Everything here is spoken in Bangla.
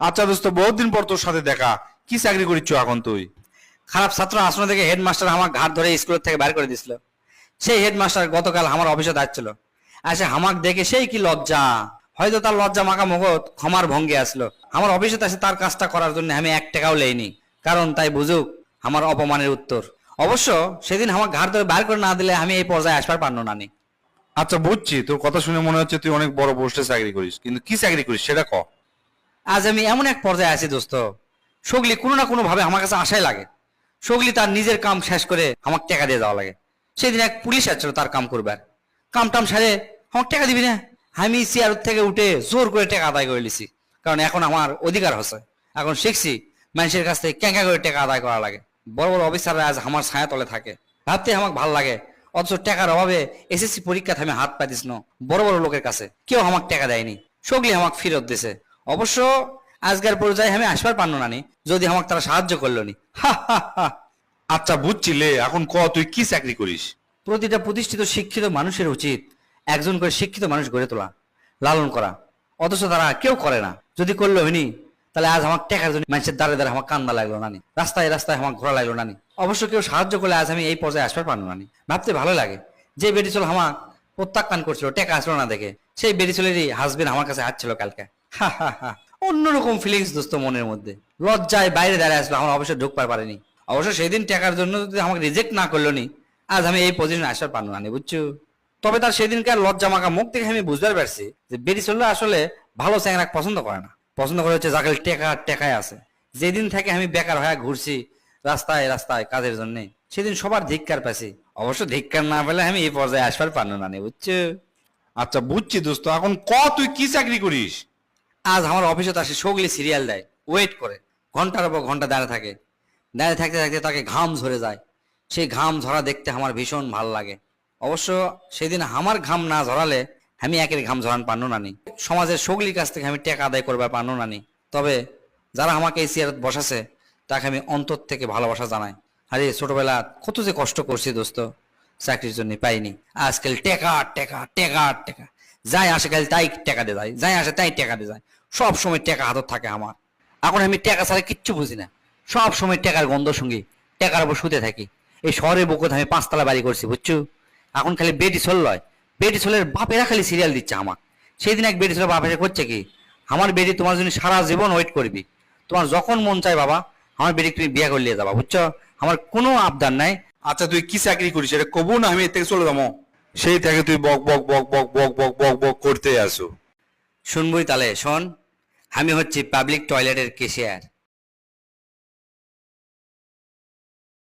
আচ্ছা দোস্ত বহুদিন পর তোর সাথে দেখা। কি চাকরি করিচ্ছ এখন তুই? খারাপ ছাত্র আসন থেকে হেডমাস্টার আমার ঘাট ধরে স্কুল থেকে বের করে দিছিল সেই হেডমাস্টার গতকাল আমার অফিসে যাচ্ছিল আসে আমাক দেখে সেই কি লজ্জা। হয়তো তার লজ্জা মাখা মুখত ক্ষমার ভঙ্গি আসলো। আমার অফিসে আসে তার কাজটা করার জন্য আমি এক টাকাও লেইনি। কারণ তাই বুঝুক আমার অপমানের উত্তর। অবশ্য সেদিন আমার ঘাট ধরে বার করে না দিলে আমি এই পর্যায়ে আসবার পারনো না নি। আচ্ছা বুঝছি। তোর কথা শুনে মনে হচ্ছে তুই অনেক বড় পোস্টে চাকরি করিস। কিন্তু কি চাকরি করিস সেটা ক? আজ আমি এমন এক পর্যায়ে আছি দোস্ত। সগলি কোনো না কোনো ভাবে আমার কাছে আশাই লাগে। সগলি তার নিজের কাম শেষ করে আমাকে টাকা দিয়ে যাওয়া লাগে। সেদিন এক পুলিশ আসছিল তার কাম করবার। কাম টাম সারে আমাকে টাকা দিবি না? আমি চেয়ার থেকে উঠে জোর করে টাকা আদায় করে লিছি কারণ এখন আমার অধিকার হচ্ছে। এখন শিখছি মানুষের কাছ থেকে ক্যাঙ্কা করে টাকা আদায় করা লাগে। বড় বড় অফিসাররা আজ আমার ছায়া তলে থাকে। ভাবতে আমাকে ভালো লাগে। অথচ টাকার অভাবে এসএসসি পরীক্ষাতে আমি হাত পাইতিস না। বড় বড় লোকের কাছে কেউ আমাকে টাকা দেয়নি। সগলি আমাকে ফেরত দিছে। অবশ্য আজকের পর্যায়ে আমি আসবার পারল না নি যদি আমাকে তারা সাহায্য করল নি। আচ্ছা বুঝছি লে এখন ক তুই কি চাকরি করিস? প্রতিটা প্রতিষ্ঠিত শিক্ষিত মানুষের উচিত একজন করে শিক্ষিত মানুষ গড়ে তোলা লালন করা। অথচ তারা কেউ করে না। যদি করল হইনি তাহলে আজ আমার টাকার জন্য মানুষের দাঁড়ে দাঁড়ে আমার কান্দা লাগল নানি রাস্তায় রাস্তায় আমার ঘোরা লাগল নানি অবশ্য কেউ সাহায্য করলে আজ আমি এই পর্যায়ে আসবার পারল নানি ভাবতে ভালো লাগে যে চল আমার প্রত্যাখ্যান করছিল টাকা আসলো না দেখে সেই বেটি চলেরই হাজবেন্ড আমার কাছে আসছিল কালকে। হা হা হা অন্যরকম ফিলিংস দোস্ত মনের মধ্যে। লজ্জায় বাইরে দাঁড়িয়ে আসলো আমার অবশ্য ঢুকবার পারেনি। অবশ্য সেদিন টাকার জন্য যদি আমাকে রিজেক্ট না করল নি আজ আমি এই পজিশনে আসার পারল না বুঝছ? তবে তার সেদিনকার লজ্জা মাখা মুখ দেখে আমি বুঝতে পারছি যে বেরি চললে আসলে ভালো চ্যাংরা পছন্দ করে না। পছন্দ করে হচ্ছে যাকে টেকা টেকায় আছে। যেদিন থেকে আমি বেকার হয়ে ঘুরছি রাস্তায় রাস্তায় কাজের জন্য সেদিন সবার ধিক্কার পাইছি। অবশ্য ধিক্কার না পেলে আমি এই পর্যায়ে আসবার পারল নি, বুঝছ? আচ্ছা বুঝছি দোস্ত এখন ক তুই কি চাকরি করিস? আজ আমার অফিসে আসে সগলি সিরিয়াল দেয়। ওয়েট করে। ঘণ্টার পর ঘণ্টা দাঁড়িয়ে থাকে। দাঁড়িয়ে থাকতে থাকতে তাকে ঘাম ঝরে যায়। সেই ঘাম ঝরা দেখতে আমার ভীষণ ভালো লাগে। অবশ্য সেদিন আমার ঘাম না ঝরালে আমি একের ঘাম ঝরান পারনো নানি সমাজের সগলির কাছ থেকে আমি টাকা আদায় করবার পারনো নানি তবে যারা আমাকে এই চেয়ার বসাছে, তাকে আমি অন্তর থেকে ভালোবাসা জানাই। আরে ছোটবেলা কত যে কষ্ট করছি দোস্ত। চাকরির জন্য পাইনি। আজকাল টেকা টেকা টেকা টেকা। যাই আসে কাল তাই টাকা দিয়ে যায়। যাই আসে তাই টাকা দিয়ে যায়। সব সময় টাকা হাতত থাকে আমার এখন আমি টাকা ছাড়া কিচ্ছু বুঝি না সব সময় টাকার গন্ধ সঙ্গে টাকার উপর শুতে থাকি এই শহরের বুকত আমি পাঁচতলা বাড়ি করছি বুঝছ এখন খালি বেটি সোল লয় বেটি সোলের বাপেরা খালি সিরিয়াল দিচ্ছে আমার সেই দিন এক বেটি সোলের বাপ এসে করছে কি আমার বেটি তোমার জন্য সারা জীবন ওয়েট করবি তোমার যখন মন চায় বাবা আমার বেটি তুমি বিয়ে করলিয়ে যাবা বুঝছ আমার কোনো আবদার নাই আচ্ছা তুই কি চাকরি করিস এটা কবু না আমি এর থেকে চলে যাব সেই থেকে তুই বক বক বক বক বক বক বক বক করতে আসো শুনবই তালে শোন। আমি হচ্ছি পাবলিক টয়লেটের কেশিয়ার